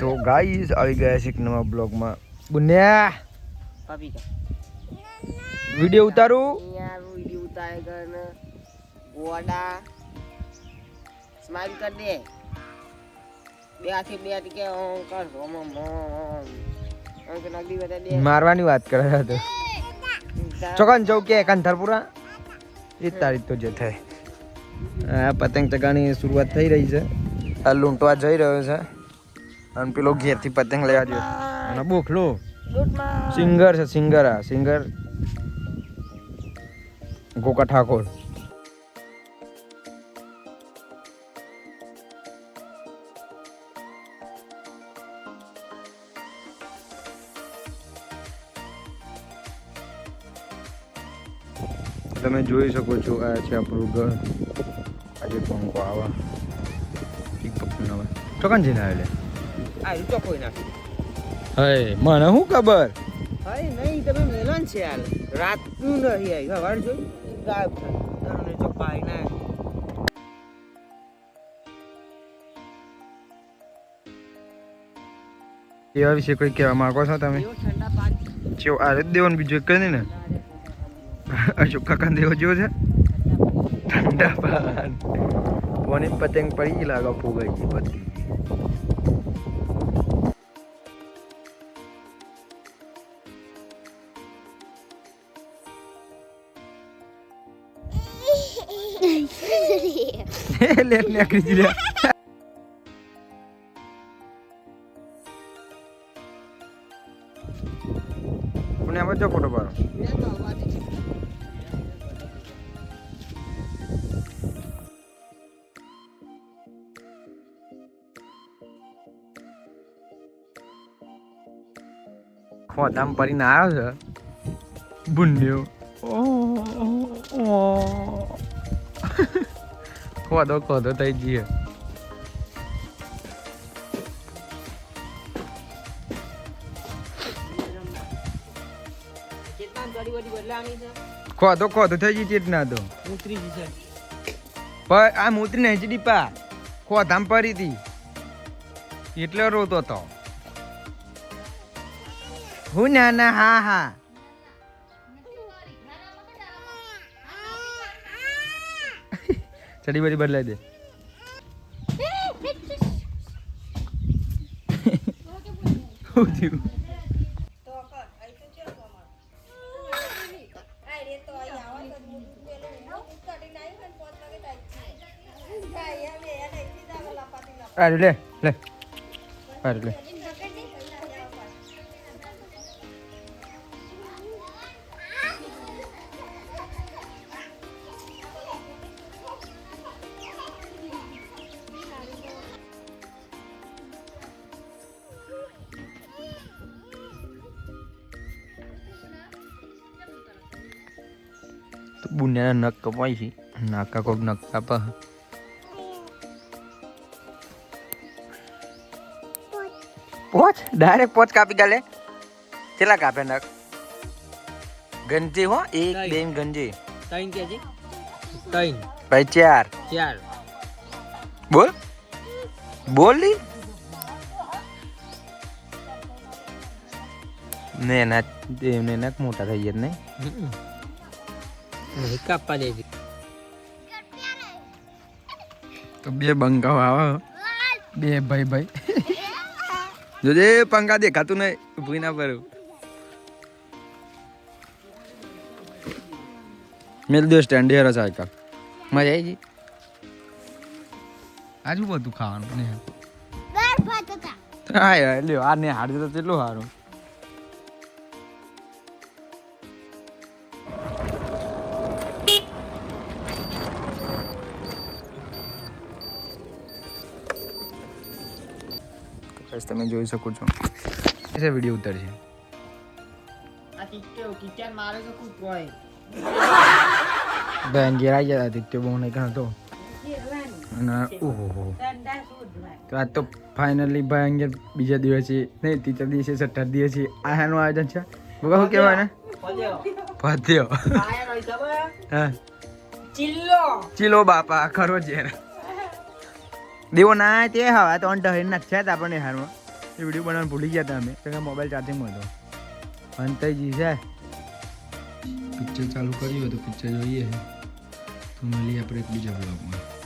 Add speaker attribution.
Speaker 1: તો ગાઈસ આવી ગયા છે એક નવા બ્લોગમાં બુન્યા વીડિયો ઉતારું?
Speaker 2: વીડિયો ઉતારે કરને ગોડા સ્માઈલ કર દે. બે હાથી બે હાથી કે ઓમ કર ઓમ ઓમ ઓમ. કે નગડી બતા દે
Speaker 1: મારવાની વાત કરે છે તો. ચોકન ચૌક કે કંથરપુરા એ તારીખ તો જે થાય. આ પતંગ ચગાની શરૂઆત થઈ રહી છે. આ લૂંટવા જઈ રહ્યો છે. અને પેલો ઘેરથી પતંગ લેવા ગયો અને બોખલો
Speaker 2: લૂંટમાં
Speaker 1: સિંગર છે સિંગર આ સિંગર ગોકા ઠાકોર તમે જોઈ શકો છો આ છે આપણું ઘર આજે પંખો આવા એક પપ્પુ નવા ચોકન જઈને આવે
Speaker 2: આ રૂચો કોઈ નાખી
Speaker 1: હે મને શું ખબર?
Speaker 2: હાય નહીં તમે મેલન છે યાર. રાતનું નહીં આવી સવાર જોઈ. ગાયબ તને ચોપાઈ ના.
Speaker 1: એવા વિશે કોઈ કહેવા માંગો છો તમે?
Speaker 2: જો ઠંડા પાણી.
Speaker 1: ચેવો આ દેવાનું બીજું એક ને. અશોક કાકા દેવો જેવો છે? ઠંડા પાન કોને પતંગ પડી લાગો ફૂગાઈ ગઈ બધી. લે નીકળી જી લે કોને આમાં જો ફોટો પાડો ખોદામ પરીને આવ્યો છે. બુન્યો થઈ
Speaker 2: કેટલા જડી બડી બદલાવાની છે?
Speaker 1: ખોદો ખોદો થઈ ગઈ ચેતના તો. પણ આ મૂતરી નહીં દીપા ખોદામ પડી હતી. એટલે રોતો તો. હું ના ના હા હા. ચડી બડી બદલાઈ દે શું થયું અરે લે લે અરે લે બુનિયાના નખ કપાય છે નાકા કોક નખ કાપા પોચ ડાયરેક્ટ પોચ કાપી ગાલે કેટલા કાપે નખ ગંજી હો એક
Speaker 2: ત્રણ.
Speaker 1: બેન ગંજી
Speaker 2: ત્રણ કે છે ત્રણ
Speaker 1: ભાઈ ચાર
Speaker 2: ચાર
Speaker 1: બોલ બોલી ને ના એમને નખ મોટા થઈ ગયા નહીં
Speaker 2: નહીં કાપવા દેજે
Speaker 1: તો બે બંકાઓ આવે બે ભાઈ ભાઈ. જોજે પંખા દેખાતું નહીં. ભૂઈ ના પર મેલ દો સ્ટેન્ડ હેરો સાયકલ મજા આવી ગઈ? આજુ બધું ખાવાનું ને હા લ્યો આ ને હાડ તો કેટલું સારું. બસ તમે જોઈ શકો છો. છે વીડિયો ઉતરશે?
Speaker 2: આ
Speaker 1: બેન ઘેર આવી આદિત્ય બહુ નહીં હતો અને ઓહો તો આજ તો ફાઇનલી ભાઈ અંગે બીજા દિવસે નહીં ત્રીજા દિવસે છઠ્ઠા દિવસે આનું આયોજન છે. બગા શું કહેવાય ને હા.
Speaker 2: ચિલ્લો.
Speaker 1: ચીલો બાપા ખરો ઝેર દેવો ના તે હા તો અંટ હરી નાખ્યા હતા આપણને હારમાં એ વીડિયો બનાવવાનું ભૂલી ગયા હતા અમે તો મોબાઈલ ચાર્જિંગમાં હતો. અંતજી છે. પિક્ચર ચાલુ કર્યું તો પિક્ચર જોઈએ તો મળીએ આપણે એક બીજા બ્લોગમાં